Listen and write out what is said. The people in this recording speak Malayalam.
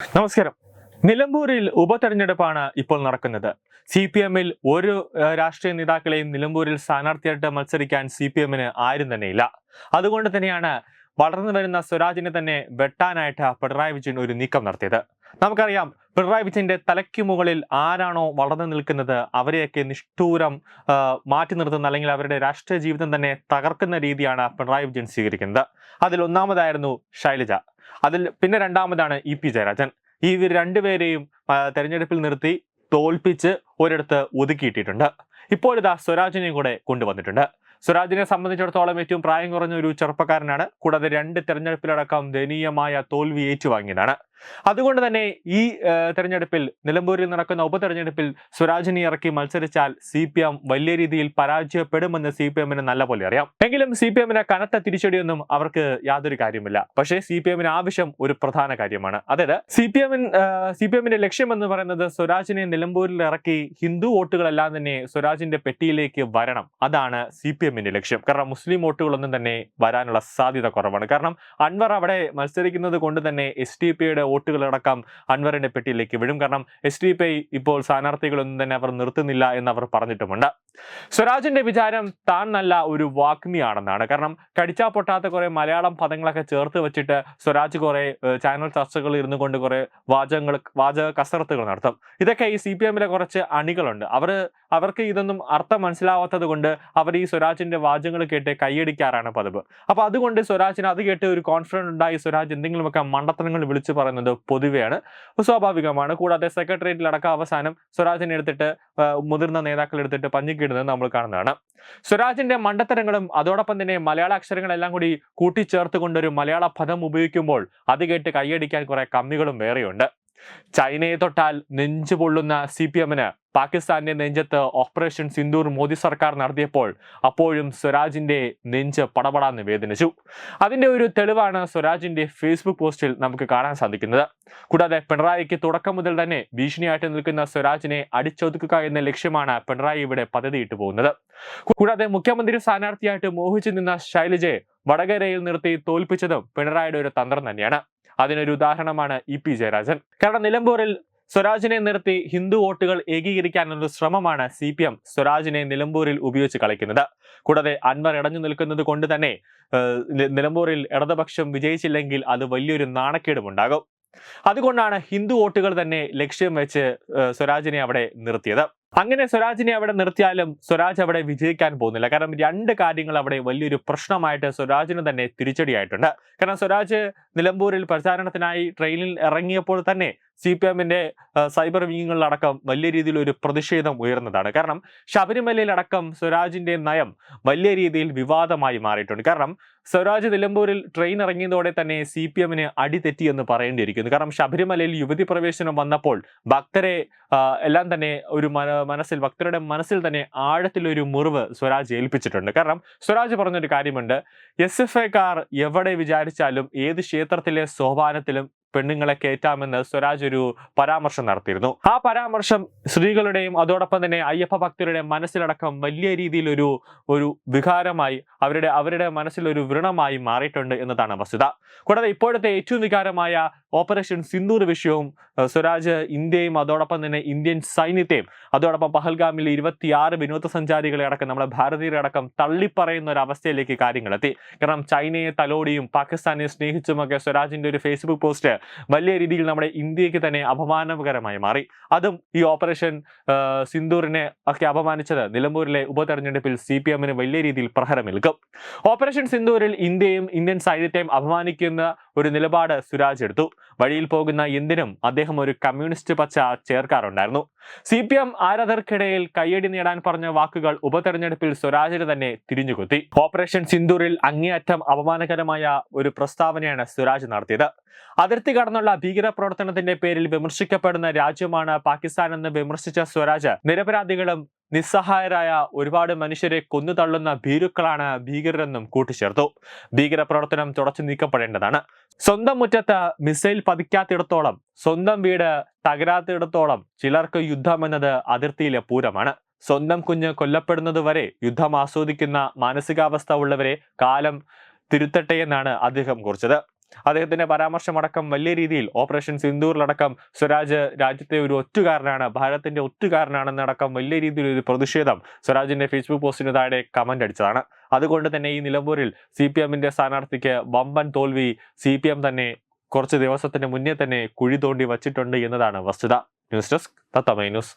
നമസ്കാരം. നിലമ്പൂരിൽ ഉപതെരഞ്ഞെടുപ്പാണ് ഇപ്പോൾ നടക്കുന്നത്. സി പി എമ്മിൽ ഒരു രാഷ്ട്രീയ നേതാക്കളെയും നിലമ്പൂരിൽ സ്ഥാനാർത്ഥിയായിട്ട് മത്സരിക്കാൻ സി പി എമ്മിന് ആരും തന്നെയില്ല. അതുകൊണ്ട് തന്നെയാണ് വളർന്നു വരുന്ന സ്വരാജിനെ തന്നെ വെട്ടാനായിട്ട് പിണറായി വിജയൻ ഒരു നീക്കം നടത്തിയത്. നമുക്കറിയാം പിണറായി വിജയന്റെ തലയ്ക്ക് മുകളിൽ ആരാണോ വളർന്നു നിൽക്കുന്നത് അവരെയൊക്കെ നിഷ്ഠൂരം മാറ്റി നിർത്തുന്ന അല്ലെങ്കിൽ അവരുടെ രാഷ്ട്രീയ ജീവിതം തന്നെ തകർക്കുന്ന രീതിയാണ് പിണറായി വിജയൻ സ്വീകരിക്കുന്നത്. അതിൽ ഒന്നാമതായിരുന്നു ശൈലജ. അതിൽ പിന്നെ രണ്ടാമതാണ് ഇ പി ജയരാജൻ. ഈ ഇവർ രണ്ടുപേരെയും തെരഞ്ഞെടുപ്പിൽ നിർത്തി തോൽപ്പിച്ച് ഒരിടത്ത് ഒതുക്കിയിട്ടിട്ടുണ്ട്. ഇപ്പോഴിതാ സ്വരാജിനെയും കൂടെ കൊണ്ടുവന്നിട്ടുണ്ട്. സ്വരാജിനെ സംബന്ധിച്ചിടത്തോളം ഏറ്റവും പ്രായം കുറഞ്ഞ ഒരു ചെറുപ്പക്കാരനാണ്. കൂടാതെ രണ്ട് തെരഞ്ഞെടുപ്പിലടക്കം ദയനീയമായ തോൽവി ഏറ്റുവാങ്ങിയതാണ്. അതുകൊണ്ട് തന്നെ ഈ തെരഞ്ഞെടുപ്പിൽ നിലമ്പൂരിൽ നടക്കുന്ന ഉപതെരഞ്ഞെടുപ്പിൽ സ്വരാജിനെ ഇറക്കി മത്സരിച്ചാൽ സി പി എം വലിയ രീതിയിൽ പരാജയപ്പെടുമെന്ന് സി പി എമ്മിന് നല്ല പോലെ അറിയാം. എങ്കിലും സി പി എമ്മിന് കനത്ത തിരിച്ചടിയൊന്നും അവർക്ക് യാതൊരു കാര്യമില്ല. പക്ഷേ സി പി എമ്മിന് ആവശ്യം ഒരു പ്രധാന കാര്യമാണ്. അതായത് സി പി എമ്മിൻ സി പി എമ്മിന്റെ ലക്ഷ്യം എന്ന് പറയുന്നത് സ്വരാജിനെ നിലമ്പൂരിൽ ഇറക്കി ഹിന്ദു വോട്ടുകളെല്ലാം തന്നെ സ്വരാജിന്റെ പെട്ടിയിലേക്ക് വരണം. അതാണ് സി പി എമ്മിന്റെ ലക്ഷ്യം. കാരണം മുസ്ലിം വോട്ടുകളൊന്നും തന്നെ വരാനുള്ള സാധ്യത കുറവാണ്. കാരണം അൻവർ അവിടെ മത്സരിക്കുന്നത് കൊണ്ട് തന്നെ എസ് ഡി പിയുടെ വോട്ടുകളടക്കം അൻവറിന്റെ പെട്ടിയിലേക്ക് വിടും കാരണം എസ് ഡി പി ഇപ്പോൾ സ്ഥാനാർത്ഥികളൊന്നും തന്നെ അവർ നിർത്തുന്നില്ല എന്ന് അവർ പറഞ്ഞിട്ടുമുണ്ട്. സ്വരാജിന്റെ വിചാരം താൻ നല്ല ഒരു വാഗ്മിയാണെന്നാണ്. കാരണം കടിച്ചാ പൊട്ടാത്ത കുറെ മലയാളം പദങ്ങളൊക്കെ ചേർത്ത് വെച്ചിട്ട് സ്വരാജ് കുറെ ചാനൽ ചർച്ചകളിൽ ഇരുന്നു കൊണ്ട് കുറെ വാചകങ്ങൾ വാചക കസരത്തുകൾ നടത്തും. ഇതൊക്കെ ഈ സി പി എമ്മിലെ കുറച്ച് അണികളുണ്ട്. അവർ അവർക്ക് ഇതൊന്നും അർത്ഥം മനസ്സിലാവാത്തത് കൊണ്ട് അവർ ഈ സ്വരാജിന്റെ വാചകങ്ങൾ കേട്ട് കൈയടിക്കാറാണ് പതിവ്. അപ്പൊ അതുകൊണ്ട് സ്വരാജിന് അത് കേട്ട് ഒരു കോൺഫിഡൻസ് ഉണ്ടായി സ്വരാജ് എന്തെങ്കിലുമൊക്കെ മണ്ടത്തനങ്ങൾ വിളിച്ചു പറയുന്നത് പൊതുവെയാണ്. സ്വാഭാവികമാണ്. കൂടാതെ സെക്രട്ടേറിയറ്റിൽ അടക്കം അവസാനം സ്വരാജിനെ എടുത്തിട്ട് മുതിർന്ന നേതാക്കൾ എടുത്തിട്ട് പഞ്ഞിക്കിടുന്നത് നമ്മൾ കാണുന്നതാണ്. സ്വരാജിന്റെ മണ്ടത്തരങ്ങളും അതോടൊപ്പം തന്നെ മലയാള അക്ഷരങ്ങളെല്ലാം കൂടി കൂട്ടിച്ചേർത്തുകൊണ്ട് ഒരു മലയാള പദം ഉപയോഗിക്കുമ്പോൾ അത് കേട്ട് കൈയടിക്കാൻ കുറെ കമ്മികളും വേറെയുണ്ട്. ചൈനയെ തൊട്ടാൽ നെഞ്ചു പൊള്ളുന്ന സി പി എമ്മിന് പാകിസ്ഥാന്റെ നെഞ്ചത്ത് ഓപ്പറേഷൻ സിന്ദൂർ മോദി സർക്കാർ നടത്തിയപ്പോൾ അപ്പോഴും സ്വരാജിന്റെ നെഞ്ച് പടപടാന്ന് വേദനിച്ചു. അതിന്റെ ഒരു തെളിവാണ് സ്വരാജിന്റെ ഫേസ്ബുക്ക് പോസ്റ്റിൽ നമുക്ക് കാണാൻ സാധിക്കുന്നത്. കൂടാതെ പിണറായിക്ക് തുടക്കം മുതൽ തന്നെ ഭീഷണിയായിട്ട് നിൽക്കുന്ന സ്വരാജിനെ അടിച്ചൊതുക്കുക എന്ന ലക്ഷ്യമാണ് പിണറായി ഇവിടെ പദ്ധതിയിട്ട് പോകുന്നത്. കൂടാതെ മുഖ്യമന്ത്രി സ്ഥാനാർത്ഥിയായിട്ട് മോഹിച്ചു നിന്ന ശൈലജയെ വടകരയിൽ നിർത്തി തോൽപ്പിച്ചതും പിണറായിയുടെ ഒരു തന്ത്രം തന്നെയാണ്. അതിനൊരു ഉദാഹരണമാണ് ഇ പി ജയരാജൻ. കാരണം നിലമ്പൂരിൽ സ്വരാജിനെ നിർത്തി ഹിന്ദു വോട്ടുകൾ ഏകീകരിക്കാനുള്ള ശ്രമമാണ് സി പി എം സ്വരാജിനെ നിലമ്പൂരിൽ ഉപയോഗിച്ച് കളിക്കുന്നത്. കൂടാതെ അൻവർ ഇടഞ്ഞു നിൽക്കുന്നത് കൊണ്ട് തന്നെ നിലമ്പൂരിൽ ഇടതുപക്ഷം വിജയിച്ചില്ലെങ്കിൽ അത് വലിയൊരു നാണക്കേടുമുണ്ടാകും അതുകൊണ്ടാണ് ഹിന്ദു വോട്ടുകൾ തന്നെ ലക്ഷ്യം വെച്ച് സ്വരാജിനെ അവിടെ നിർത്തിയത്. അങ്ങനെ സ്വരാജിനെ അവിടെ നിർത്തിയാലും സ്വരാജ് അവിടെ വിജയിക്കാൻ പോകുന്നില്ല. കാരണം രണ്ട് കാര്യങ്ങൾ അവിടെ വലിയൊരു പ്രശ്നമായിട്ട് സ്വരാജിന് തന്നെ തിരിച്ചടിയായിട്ടുണ്ട്. കാരണം സ്വരാജ് നിലമ്പൂരിൽ പ്രചാരണത്തിനായി ട്രെയിനിൽ ഇറങ്ങിയപ്പോൾ തന്നെ സി പി എമ്മിന്റെ സൈബർ വിങ്ങുകളിലടക്കം വലിയ രീതിയിൽ ഒരു പ്രതിഷേധം ഉയർന്നതാണ്. കാരണം ശബരിമലയിലടക്കം സ്വരാജിന്റെ നയം വലിയ രീതിയിൽ വിവാദമായി മാറിയിട്ടുണ്ട്. കാരണം സ്വരാജ് നിലമ്പൂരിൽ ട്രെയിൻ ഇറങ്ങിയതോടെ തന്നെ സി പി എമ്മിന് അടിതെറ്റി എന്ന് പറയേണ്ടിയിരിക്കുന്നു. കാരണം ശബരിമലയിൽ യുവതി പ്രവേശനം വന്നപ്പോൾ ഭക്തരെ എല്ലാം തന്നെ ഒരു മനസ്സിൽ ഭക്തരുടെ മനസ്സിൽ തന്നെ ആഴത്തിലൊരു മുറിവ് സ്വരാജ് ഏൽപ്പിച്ചിട്ടുണ്ട്. കാരണം സ്വരാജ് പറഞ്ഞൊരു കാര്യമുണ്ട്. എസ് എഫ് ഐക്കാർ എവിടെ വിചാരിച്ചാലും ഏത് ക്ഷേത്രത്തിലെ സോപാനത്തിലും പെണ്ണുങ്ങളെ കയറ്റാമെന്ന് സ്വരാജ് ഒരു പരാമർശം നടത്തിയിരുന്നു. ആ പരാമർശം സ്ത്രീകളുടെയും അതോടൊപ്പം തന്നെ അയ്യപ്പ ഭക്തരുടെ മനസ്സിലടക്കം വലിയ രീതിയിൽ ഒരു ഒരു വികാരമായി അവരുടെ അവരുടെ മനസ്സിൽ ഒരു വ്രണമായി മാറിയിട്ടുണ്ട് എന്നതാണ് വസ്തുത. കൂടാതെ ഇപ്പോഴത്തെ ഏറ്റവും വികാരമായ ഓപ്പറേഷൻ സിന്ദൂർ വിഷയവും സ്വരാജ് ഇന്ത്യയും അതോടൊപ്പം തന്നെ ഇന്ത്യൻ സൈന്യത്തെയും അതോടൊപ്പം പഹൽഗാമിൽ ഇരുപത്തിയാറ് വിനോദസഞ്ചാരികളെ അടക്കം നമ്മുടെ ഭാരതീയരെ അടക്കം തള്ളിപ്പറയുന്ന ഒരു അവസ്ഥയിലേക്ക് കാര്യങ്ങളെത്തി കാരണം ചൈനയെ തലോടിയും പാകിസ്ഥാനെ സ്നേഹിച്ചുമൊക്കെ സ്വരാജിന്റെ ഒരു ഫേസ്ബുക്ക് പോസ്റ്റ് വലിയ രീതിയിൽ നമ്മുടെ ഇന്ത്യയ്ക്ക് തന്നെ അപമാനകരമായി മാറി. അതും ഈ ഓപ്പറേഷൻ സിന്ദൂറിനെ ഒക്കെ അപമാനിച്ചത് നിലമ്പൂരിലെ ഉപതെരഞ്ഞെടുപ്പിൽ സി പി എമ്മിന് വലിയ രീതിയിൽ പ്രഹരമേൽക്കും. ഓപ്പറേഷൻ സിന്ദൂരിൽ ഇന്ത്യയും ഇന്ത്യൻ സൈന്യത്തെയും അപമാനിക്കുന്ന ഒരു നിലപാട് സുരാജ് എടുത്തു. വഴിയിൽ പോകുന്ന എന്തിനും അദ്ദേഹം ഒരു കമ്മ്യൂണിസ്റ്റ് പച്ച ചേർക്കാറുണ്ടായിരുന്നു. സി പി എം ആരാധകർക്കിടയിൽ കയ്യടി നേടാൻ പറഞ്ഞ വാക്കുകൾ ഉപതെരഞ്ഞെടുപ്പിൽ സ്വരാജിന് തന്നെ തിരിഞ്ഞുകുത്തി. ഓപ്പറേഷൻ സിന്ദൂറിൽ അങ്ങേയറ്റം അപമാനകരമായ ഒരു പ്രസ്താവനയാണ് സ്വരാജ് നടത്തിയത്. അതിർത്തി കടന്നുള്ള ഭീകരപ്രവർത്തനത്തിന്റെ പേരിൽ വിമർശിക്കപ്പെടുന്ന രാജ്യമാണ് പാകിസ്ഥാൻ എന്ന് വിമർശിച്ച സ്വരാജ് നിരപരാധികളും നിസ്സഹായരായ ഒരുപാട് മനുഷ്യരെ കൊന്നു തള്ളുന്ന ഭീരുക്കളാണ് ഭീകരരെന്നും കൂട്ടിച്ചേർത്തു. ഭീകരപ്രവർത്തനം തുടച്ചു നീക്കപ്പെടേണ്ടതാണ്. സ്വന്തം മുറ്റത്ത് മിസൈൽ പതിക്കാത്തിടത്തോളം സ്വന്തം വീട് തകരാത്തിടത്തോളം ചിലർക്ക് യുദ്ധം എന്നത് അതിർത്തിയിലെ പൂരമാണ്. സ്വന്തം കുഞ്ഞ് കൊല്ലപ്പെടുന്നതുവരെ യുദ്ധം ആസ്വദിക്കുന്ന മാനസികാവസ്ഥ ഉള്ളവരെ കാലം തിരുത്തട്ടെ എന്നാണ് അദ്ദേഹം കുറിച്ചത്. അദ്ദേഹത്തിന്റെ പരാമർശമടക്കം വലിയ രീതിയിൽ ഓപ്പറേഷൻ സിന്ദൂറിലടക്കം സ്വരാജ് രാജ്യത്തെ ഒരു ഒറ്റുകാരനാണ് ഭാരതത്തിന്റെ ഒറ്റുകാരനാണെന്നടക്കം വലിയ രീതിയിൽ ഒരു പ്രതിഷേധം സ്വരാജിന്റെ ഫേസ്ബുക്ക് പോസ്റ്റിന് താഴെ കമന്റ് അടിച്ചതാണ്. അതുകൊണ്ട് തന്നെ ഈ നിലമ്പൂരിൽ സി പി എമ്മിന്റെ സ്ഥാനാർത്ഥിക്ക് വമ്പൻ തോൽവി സി പി എം തന്നെ കുറച്ച് ദിവസത്തിന് മുന്നേ തന്നെ കുഴി തോണ്ടി വച്ചിട്ടുണ്ട് എന്നതാണ് വസ്തുത. ന്യൂസ് ഡെസ്ക് തത്തമൈ ന്യൂസ്.